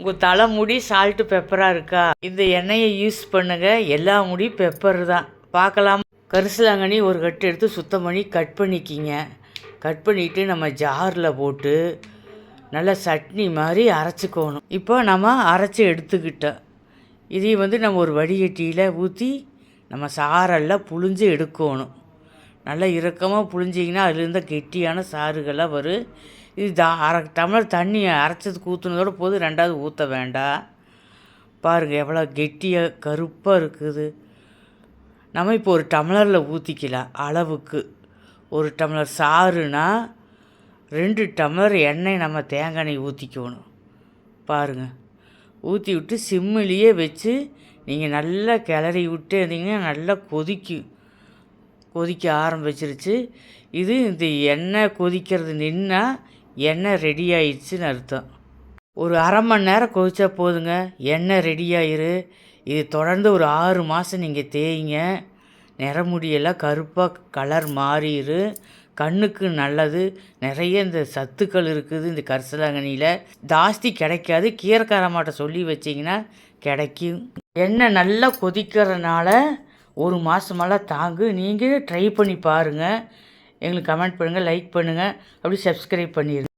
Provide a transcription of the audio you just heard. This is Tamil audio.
உங்கள் தலைமுடி சால்ட்டு பெப்பராக இருக்கா? இந்த எண்ணெயை யூஸ் பண்ணுங்க. எல்லா முடி பெப்பர் தான். பார்க்கலாம். கரிசலாங்கண்ணி ஒரு கட்டு எடுத்து சுத்தம் பண்ணி கட் பண்ணிக்கிங்க. கட் பண்ணிவிட்டு நம்ம ஜாரில் போட்டு நல்லா சட்னி மாதிரி அரைச்சிக்கணும். இப்போ நம்ம அரைச்சி எடுத்துக்கிட்டோம். இதையும் வந்து நம்ம ஒரு வடிகட்டியில் ஊற்றி நம்ம சாரெல்லாம் புழிஞ்சு எடுக்கணும். நல்லா இறக்கமாக புழிஞ்சிங்கன்னா அதுலேருந்து கெட்டியான சாறுகளாக வரும். இது தா அரை டம்ளர் தண்ணியை அரைச்சதுக்கு ஊற்றுனதோட போது ரெண்டாவது ஊற்ற வேண்டாம் பாருங்கள் எவ்வளோ கெட்டியாக கருப்பாக இருக்குது. நம்ம இப்போ ஒரு டம்ளரில் ஊற்றிக்கலாம் அளவுக்கு. ஒரு டம்ளர் சாறுனா ரெண்டு டம்ளர் எண்ணெய் நம்ம தேங்காய் எண்ணெய் ஊற்றிக்கணும் பாருங்கள் ஊற்றி விட்டு சிம்மிலேயே வச்சு நீங்கள் நல்லா கிளறி விட்டு இருந்தீங்கன்னா நல்லா கொதிக்கும் கொதிக்க ஆரம்பிச்சிருச்சு. இது இந்த எண்ணெய் கொதிக்கிறது நின்னால் எண்ணெய் ரெடி ஆயிடுச்சுன்னு அர்த்தம். ஒரு அரை மணி நேரம் கொதிச்சா போதுங்க. எண்ணெய் ரெடி ஆயிரு இது தொடர்ந்து ஒரு ஆறு மாதம் நீங்கள் தேய்ங்க. நிறமுடியெல்லாம் கருப்பாக கலர் மாறிடு கண்ணுக்கு நல்லது. நிறைய இந்த சத்துக்கள் இருக்குது இந்த கரிசலாங்கண்ணியில். ஜாஸ்தி கிடைக்காது. கீரைக்காரமாட்ட சொல்லி வச்சிங்கன்னா கிடைக்கும். எண்ணெய் நல்லா கொதிக்கிறனால ஒரு மாதமெல்லாம் தாங்கு. நீங்கள் ட்ரை பண்ணி பாருங்கள் எங்களுக்கு கமெண்ட் பண்ணுங்கள் லைக் பண்ணுங்கள் அப்படி சப்ஸ்கிரைப் பண்ணிடுங்க